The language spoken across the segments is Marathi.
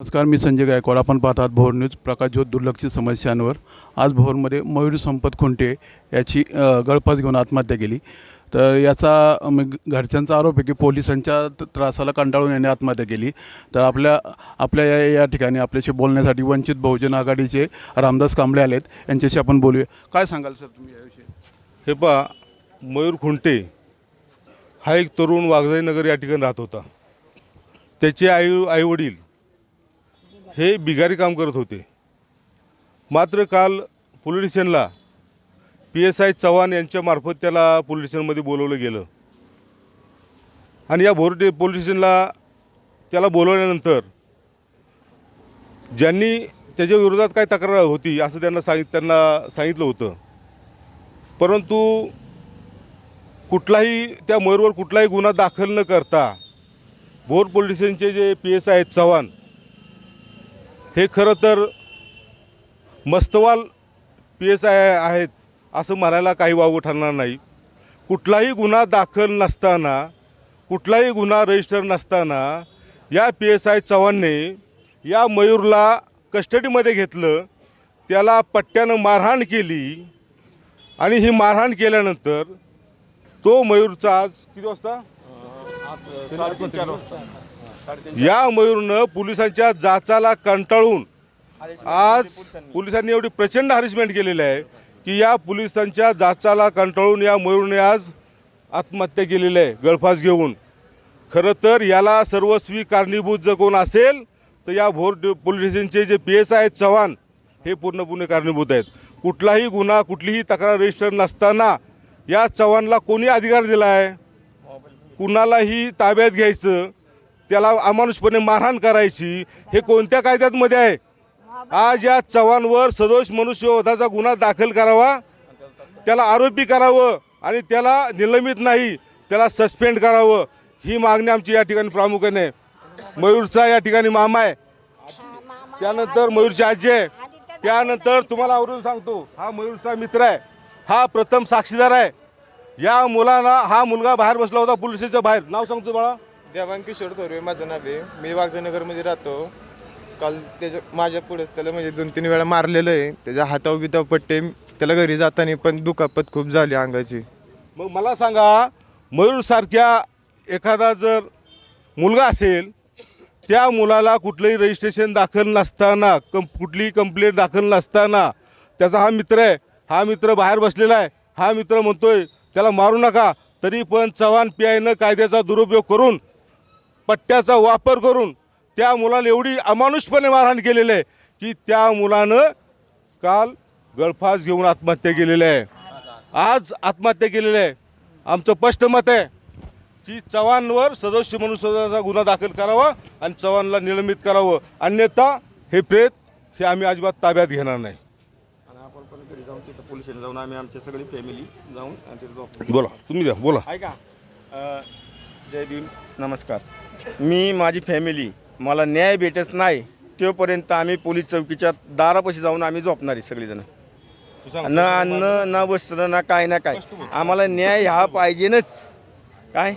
नमस्कार मी संजय गायकवाड. आपण पाहतात भोर न्यूज प्रकाशज्योत दुर्लक्षित समस्यांवर. आज भोरमध्ये मयूर संपत खुंटे याची गळफास घेऊन आत्महत्या केली. तर याचा घरच्यांचा आरोप आहे की पोलिसांच्या त्रासाला कंटाळून याने आत्महत्या केली. तर आपल्या आपल्या या या ठिकाणी आपल्याशी बोलण्यासाठी वंचित बहुजन आघाडीचे रामदास कांबळे आलेत. यांच्याशी आपण बोलूया. काय सांगाल सर तुम्ही याविषयी? हे पहा मयूर खुंटे हा एक तरुण वाघजाई नगर या ठिकाणी राहत होता. त्याचे आई आईवडील हे बिगारी काम करत होते. मात्र काल पोलीस स्टेशनला पी एस आय चव्हाण यांच्यामार्फत त्याला पोलीस स्टेशनमध्ये बोलवलं गेलं. आणि या भोरटे पोलीस स्टेशनला त्याला बोलवल्यानंतर ज्यांनी त्याच्या विरोधात काय तक्रार होती असं त्यांना सांगित त्यांना सांगितलं होतं. परंतु कुठलाही त्या मयूरवर कुठलाही गुन्हा दाखल न करता भोर पोलीस स्टेशनचे जे पी एस आहेत चव्हाण हे खरं तर मस्तवाल पी एस आय आहेत असं म्हणायला काही वावगं ठरणार नाही. कुठलाही गुन्हा दाखल नसताना कुठलाही गुन्हा रजिस्टर नसताना या पी एस आय चव्हाणने या मयूरला कस्टडीमध्ये घेतलं त्याला पट्ट्यानं मारहाण केली आणि ही मारहाण केल्यानंतर तो मयूरचा आज किती वाजता. या मयूरनं पोलिसांच्या जाचाला कंटाळून आज पोलिसांनी एवढी प्रचंड हॅरेसमेंट केलेली आहे की या पोलिसांच्या जाचाला कंटाळून या मयूरने आज आत्महत्या केलेली आहे गळफास घेऊन. खरं तर याला सर्वस्वी कारणीभूत जर कोण असेल तर या भोर पोलीस स्टेशनचे जे पी एस आहेत चव्हाण हे पूर्णपणे कारणीभूत आहेत. कुठलाही गुन्हा कुठलीही तक्रार रजिस्टर नसताना या चव्हाणला कोणी अधिकार दिला आहे कुणालाही ताब्यात घ्यायचं? त्याला अमानुषपणे मारहाण करायची हे कोणत्या कायद्यामध्ये आहे? आज या चव्हाणवर सदोष मनुष्यवधाचा गुन्हा दाखल करावा त्याला आरोपी करावं आणि त्याला निलंबित नाही त्याला सस्पेंड करावं ही मागणी आमची या ठिकाणी प्रामुख्याने आहे. मयूरचा या ठिकाणी मामा आहे. त्यानंतर मयूरची आजी आहे. त्यानंतर तुम्हाला आवरून सांगतो हा मयूरचा मित्र आहे. हा प्रथम साक्षीदार आहे. या मुलांना हा मुलगा बाहेर बसला होता पोलीस स्टेशनच्या बाहेर. नाव सांगतो बाळा. देवांग किशोर थोरवे माझं नाव आहे. मी वाघजनगरमध्ये राहतो. काल त्याच्या माझ्या पुढेच त्याला म्हणजे दोन तीन वेळा मारलेलं आहे. त्याच्या हातावर बिताव पट्टे त्याला घरी जाताना पण दुखापत खूप झाली अंगाची. मग मला सांगा मयूरसारख्या एखादा जर मुलगा असेल त्या मुलाला कुठलंही रजिस्ट्रेशन दाखल नसताना कं कुठलीही कंप्लेंट दाखल नसताना त्याचा हा मित्र आहे हा मित्र बाहेर बसलेला आहे हा मित्र म्हणतोय त्याला मारू नका तरी पण चव्हाण पी आयनं कायद्याचा दुरुपयोग करून पट्ट्याचा वापर करून त्या मुलाला एवढी अमानुषपणे मारहाण केलेली आहे की त्या मुलानं काल गळफास घेऊन आत्महत्या केलेली आहे. आज आत्महत्या केलेली आहे. आमचं स्पष्ट मत आहे की चव्हाणवर सदस्य मनुष्यचा गुन्हा दाखल करावा आणि चव्हाणला निलंबित करावं. अन्यथा हे प्रेत हे आम्ही अजिबात ताब्यात घेणार नाही. जाऊन तिथं पोलीस स्टेशन जाऊन आम्ही आमची सगळी फॅमिली जाऊन. बोला तुम्ही द्या बोला. ऐका. जय भीम. नमस्कार. मी माझी फॅमिली मला न्याय भेटत नाही तोपर्यंत आम्ही पोलीस चौकीच्या दारापाशी जाऊन आम्ही झोपणार आहे सगळेजण. न अन्न न वस्त्र ना काय ना काय. आम्हाला न्याय हा पाहिजेनच. काय?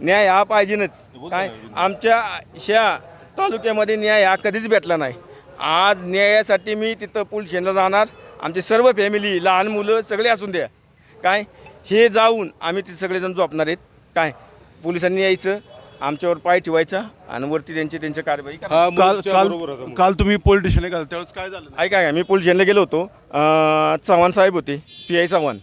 न्याय हा पाहिजेनच. काय? आमच्या ह्या तालुक्यामध्ये न्याय हा कधीच भेटला नाही. आज न्यायासाठी मी तिथं पोलीस स्टेशनला जाणार. आमची सर्व फॅमिली लहान मुलं सगळे असून द्या. काय? हे जाऊन आम्ही तिथे सगळेजण झोपणार आहेत. काय? पोलिसांनी यायचं. आमच्यावर पाय ठेवायचा आणि वरती त्यांची त्यांची कारवाई. हा काल बरोबर होता. काल तुम्ही पोलीस स्टेशनला गेला त्यावेळेस काय झालं ऐका काय मी पोलीस स्टेशनला गेलो होतो अं, चव्हाण साहेब होते पी आय चव्हाण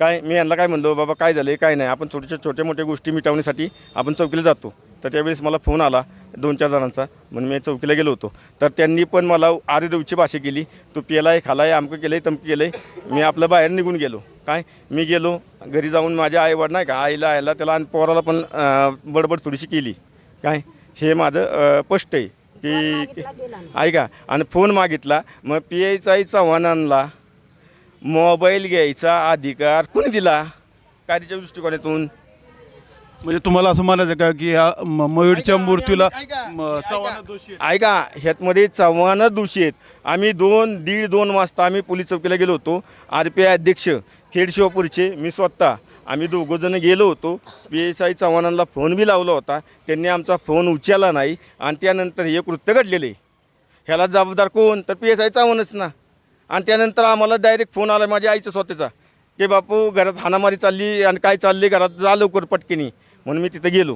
काय मी यांना काय म्हणलो बाबा काय झालं काय नाही आपण छोट्या छोट्या मोठ्या गोष्टी मिटवण्यासाठी आपण चौकीला जातो तर त्यावेळेस मला फोन आला दोन चार जणांचा. म्हणून मी चौकीला गेलो होतो. तर त्यांनी पण मला आरेदवची भाषा केली. तू पेलाय खालाय अमकं केलं आहे तमकं केलं आहे मी आपलं बाहेर निघून गेलो. काय? मी गेलो. घरी जाऊन माझ्या आईवड नाही का आईला आईला त्याला आणि पोराला पण बडबड थोडीशी केली. काय? हे माझं स्पष्ट आहे की ऐका आणि फोन मागितला. मग पी आयचाही चव्हाणांना मोबाईल घ्यायचा अधिकार कोणी दिला? कायद्याच्या दृष्टिकोनातून? म्हणजे तुम्हाला असं म्हणायचं का की या म- मयूरच्या मूर्तीला म-. चव्हाण दोषी आहे? ऐका ह्यातमध्ये चव्हाणच दोषी आहेत. आम्ही दोन दीड दोन वाजता आम्ही पोलीस चौकीला गेलो होतो. आर पी आय अध्यक्ष खेड शिवापूरचे मी स्वतः. आम्ही दोघंजण गेलो होतो. पी एस आय चव्हाणांना फोन बी लावला होता. त्यांनी आमचा फोन उचलला नाही आणि त्यानंतर हे कृत्य घडलेलं. आहे ह्याला जबाबदार कोण? तर पी एस आय चावणच ना. आणि त्यानंतर आम्हाला डायरेक्ट फोन आला माझ्या आईचा स्वतःचा. की बापू घरात हाणामारी चालली आणि काय चालली घरात जा लवकर पटकेनी. म्हणून मी तिथं गेलो.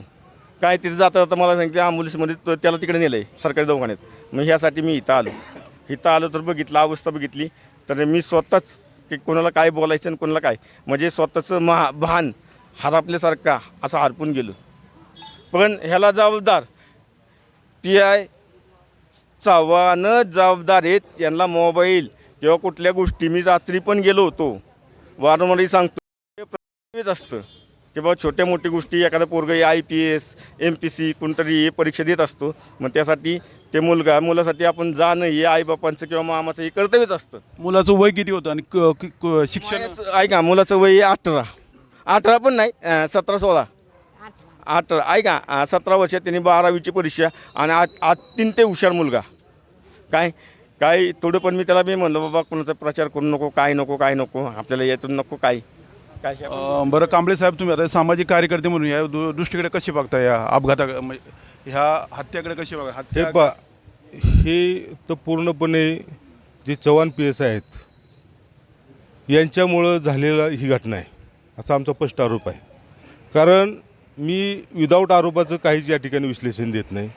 काय तिथं जाता जाता मला सांगितलं ॲम्ब्युलन्समध्ये त्याला तिकडे नेलं आहे सरकारी दवाखान्यात. मग ह्यासाठी मी इथं आलो. इथं आलो तर बघितलं अवस्था बघितली. तर मी स्वतःच की कोणाला काय बोलायचं आणि कोणाला काय. म्हणजे स्वतःचं महा भान हरपल्यासारखा असं हरपून गेलो. पण ह्याला जबाबदार पी आय चव्हाणच जबाबदार आहेत त्यांना मोबाईल किंवा कुठल्या गोष्टी. मी रात्री पण गेलो होतो. वारंवारही सांगतो हे प्रत्येक असतं. की बाबा छोट्या मोठ्या गोष्टी एखादा पोरगं I P S M P C कोणतरी हे परीक्षा देत असतो मग त्यासाठी ते मुलगा मुलासाठी आपण जाणं हे आईबापांचं किंवा मामाचं हे कर्तव्यच असतं. मुलाचं वय किती होतं आणि क- क- क- शिक्षण? ऐका मुलाचं वय अठरा. अठरा पण नाही अं, सतरा सोळा. अठरा. ऐका अं, सतरा वर्षात त्यांनी बारावीची परीक्षा आणि आज आज तीन ते हुशार मुलगा. काय काय थोडं पण मी त्याला मी म्हणलं बाबा कोणाचा प्रचार करू नको काय नको काय नको आपल्याला यातून नको काय. काय आपण- अं, बरं कांबळे साहेब तुम्ही आता सामाजिक कार्यकर्ते म्हणून या दु- दृष्टीकडे कशी बघता या अपघाता म्हणजे ह्या हत्याकडे कशी बघा हे हत्या पा हे तर पूर्णपणे जे चव्हाण पी एस आहेत यांच्यामुळं झालेला ही घटना आहे असा आमचा स्पष्ट आरोप आहे. कारण मी विदाऊट आरोपाचं काहीच या ठिकाणी विश्लेषण देत नाही.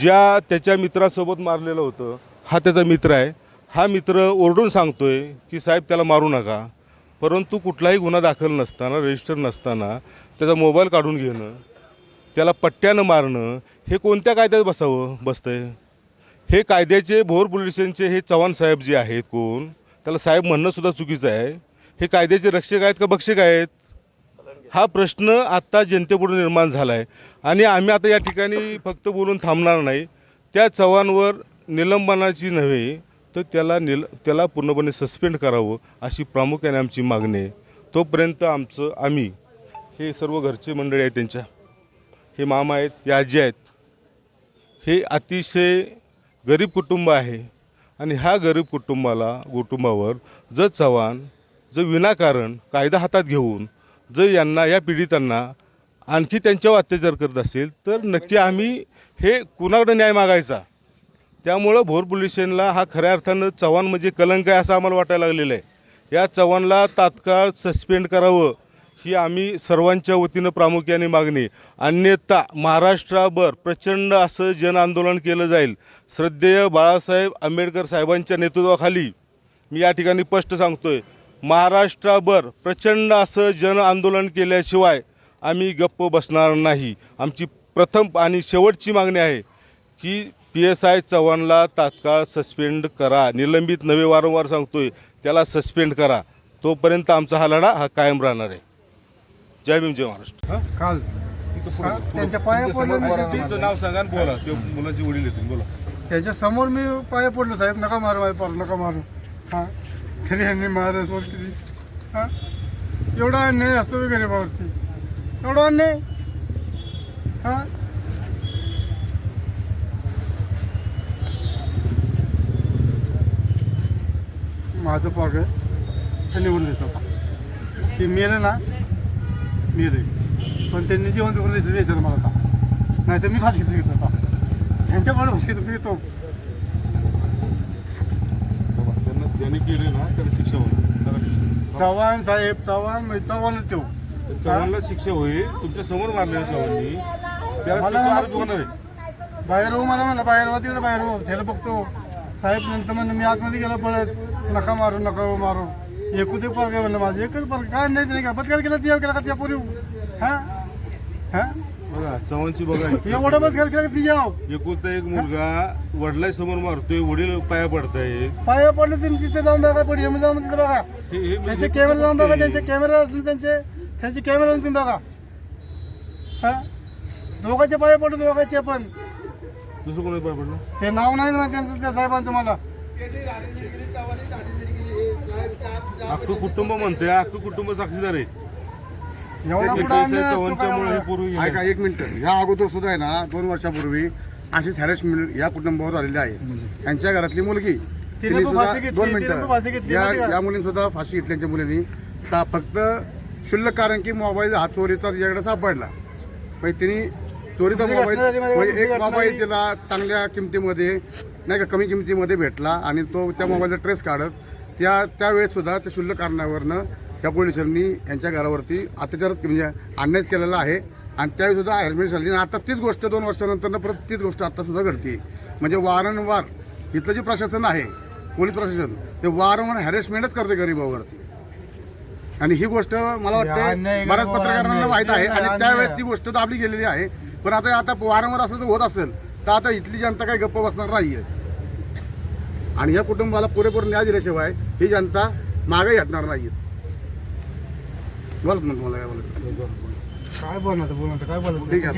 ज्या त्याच्या मित्रासोबत मारलेलं होतं हा त्याचा मित्र आहे. हा मित्र ओरडून सांगतोय की साहेब त्याला मारू नका. परंतु कुठलाही गुन्हा दाखल नसताना रजिस्टर नसताना त्याचा मोबाईल काढून घेणं त्याला पट्ट्यानं मारणं हे कोणत्या कायद्यात बसावं बसतं आहे हे कायद्याचे भोर पोलिसांचे हे चव्हाण साहेब जे आहेत कोण त्याला साहेब म्हणणंसुद्धा चुकीचं आहे. हे कायद्याचे रक्षक आहेत का बक्षक आहेत? हा प्रश्न आत्ता जनतेपुढे निर्माण झाला आहे आणि आम्ही आता या ठिकाणी फक्त बोलून थांबणार नाही. त्या चव्हाणवर निलंबनाची नव्हे तर त्याला निल त्याला पूर्णपणे सस्पेंड करावं अशी प्रामुख्याने आमची मागणी आहे. तोपर्यंत आमचं आम्ही हे सर्व घरचे मंडळी आहेत त्यांच्या हे मामा आहेत हे आजी आहेत हे अतिशय गरीब कुटुंब आहे. आणि ह्या गरीब कुटुंबाला कुटुंबावर जर चव्हाण जर विनाकारण कायदा हातात घेऊन जर यांना या पीडितांना आणखी त्यांच्यावर अत्याचार करत असेल तर नक्की आम्ही हे कुणाकडे न्याय मागायचा? त्यामुळं भोर पोलीस स्टेशनला हा खऱ्या अर्थानं चव्हाण म्हणजे कलंक आहे असं आम्हाला वाटायला लागलेलं आहे. या चव्हाणला तात्काळ सस्पेंड करावं ही आम्ही सर्वांच्या वतीनं प्रामुख्याने मागणी अन्यथा महाराष्ट्राभर प्रचंड असं जनआंदोलन केलं जाईल. श्रद्धेय बाळासाहेब आंबेडकर साहेबांच्या नेतृत्वाखाली मी या ठिकाणी स्पष्ट सांगतो आहे महाराष्ट्राभर प्रचंड असं जन आंदोलन केल्याशिवाय आम्ही गप्प बसणार नाही. आमची प्रथम आणि शेवटची मागणी आहे की पी एस आय चव्हाणला तात्काळ सस्पेंड करा. निलंबित नवे वारंवार सांगतोय त्याला सस्पेंड करा. तोपर्यंत आमचा हा लढा हा कायम राहणार आहे. जय भीम जय महाराष्ट्र. हा? काल. त्यांच्या पाया पडलं. तुमचं नाव सांगा आणि बोला. ते मुलाची वडील येतील. बोला. त्यांच्यासमोर मी पाया पडलो साहेब. नका मारू माझ्या पार नका मारू. हा. तरी यांनी मारलं सोड किती. हा. एवढा अन्याय असतो गरीबावरती एवढा अन्याय. हा. माझं पाग आहे ते निवडून देतो ते मेलं ना मेले. पण त्यांनी जेवण करून द्यायचं द्यायचं मला आता. नाही तर मी फास घेतली घेतो आता. ह्यांच्याकडे फास घेतो घेतो त्यांना ज्यांनी केले ना त्याला शिक्षा होईल. चव्हाण साहेब चव्हाण म्हणजे चव्हाणच देऊ चव्हाणला शिक्षा होईल. तुमच्यासमोर मारले चव्हाणनी. त्याला होणार आहे. बाहेर हो मला म्हणलं बाहेर हो तिकडे बाहेर हो. त्याला बघतो. साहेब नंतर म्हणलं मी आतमध्ये गेलो पळत. नका मारू नका हो मारू. एकूच एक पर्ग आहे म्हणलं माझं. एकच पर्ग काय नाही त्याने का? बदकार केला ती केला का त्या पोरी हा? हा? बघा चव्हाणची बघा. एवढा बदकार केला का ती जाव एकुलता एक मुलगा वडिला समोर मारतोय वडील पाया पडताय. पाया पडले तुम्ही तिथे जाऊन बघा पडी जाऊन तिथे बघा. हे त्यांचे म्हणजे कॅमेरा लावून बघा. त्यांचे कॅमेरा असून त्यांचे त्यांचे कॅमेरा तुम्ही बघा. हा? दोघांचे पाय पडले दोघांचे पण. दुसरं कोणी पाया पडलं? ते नाव नाही ना त्यांचं त्या साहेबांचं मला. अख्खं कुटुंब म्हणतंय अख्खं कुटुंब साक्षीदार आहे. चव्हाणच्यामुळे हे? पूर्वी ऐका एक मिनिट. ह्या अगोदर सुद्धा आहे ना दोन वर्षापूर्वी अशीच हॅरेसमेंट या कुटुंबावर आलेली आहे. यांच्या घरातली मुलगी. तिने पण सुद्धा फाशी घेतली, दोन पण मिनिटं या मुलीने सुद्धा फाशी घेतली त्यांच्या मुलींनी. सा- फक्त शुल्लक कारण की मोबाईल हा चोरीचा तिच्याकडे सापडला. म्हणजे तिने चोरीचा मोबाईल म्हणजे एक मोबाईल तिला चांगल्या किमतीमध्ये नाही का कमी किमतीमध्ये भेटला आणि तो त्या मोबाईलचा ट्रेस काढत त्या त्यावेळेस सुद्धा त्या शुल्क कारणावरनं त्या पोलिसांनी यांच्या घरावरती अत्याचार म्हणजे अन्याय केलेला आहे. आणि त्यावेळी सुद्धा हॅरमेंट झाली आणि आता तीच गोष्ट दोन वर्षानंतर परत तीच गोष्ट आता सुद्धा घडते. म्हणजे वारंवार इथलं जे प्रशासन आहे पोलीस प्रशासन ते वारंवार हॅरेसमेंटच करते गरिबावरती. आणि ही गोष्ट मला अन्याय वाटतं बऱ्याच बाबा, पत्रकारांना. माहीत आहे. आणि त्यावेळेस ती गोष्ट दाबली गेलेली आहे. पण आता आता वारंवार असं जर होत असेल तर आता इथली जनता काही गप्प बसणार नाहीये. आणि या कुटुंबाला पुरेपूर न्याय दिल्याशिवाय ही जनता मागे हटणार नाहीये. बोलत मग तुम्हाला काय बोलत काय बोलणार काय बोलणार ठीक आहे.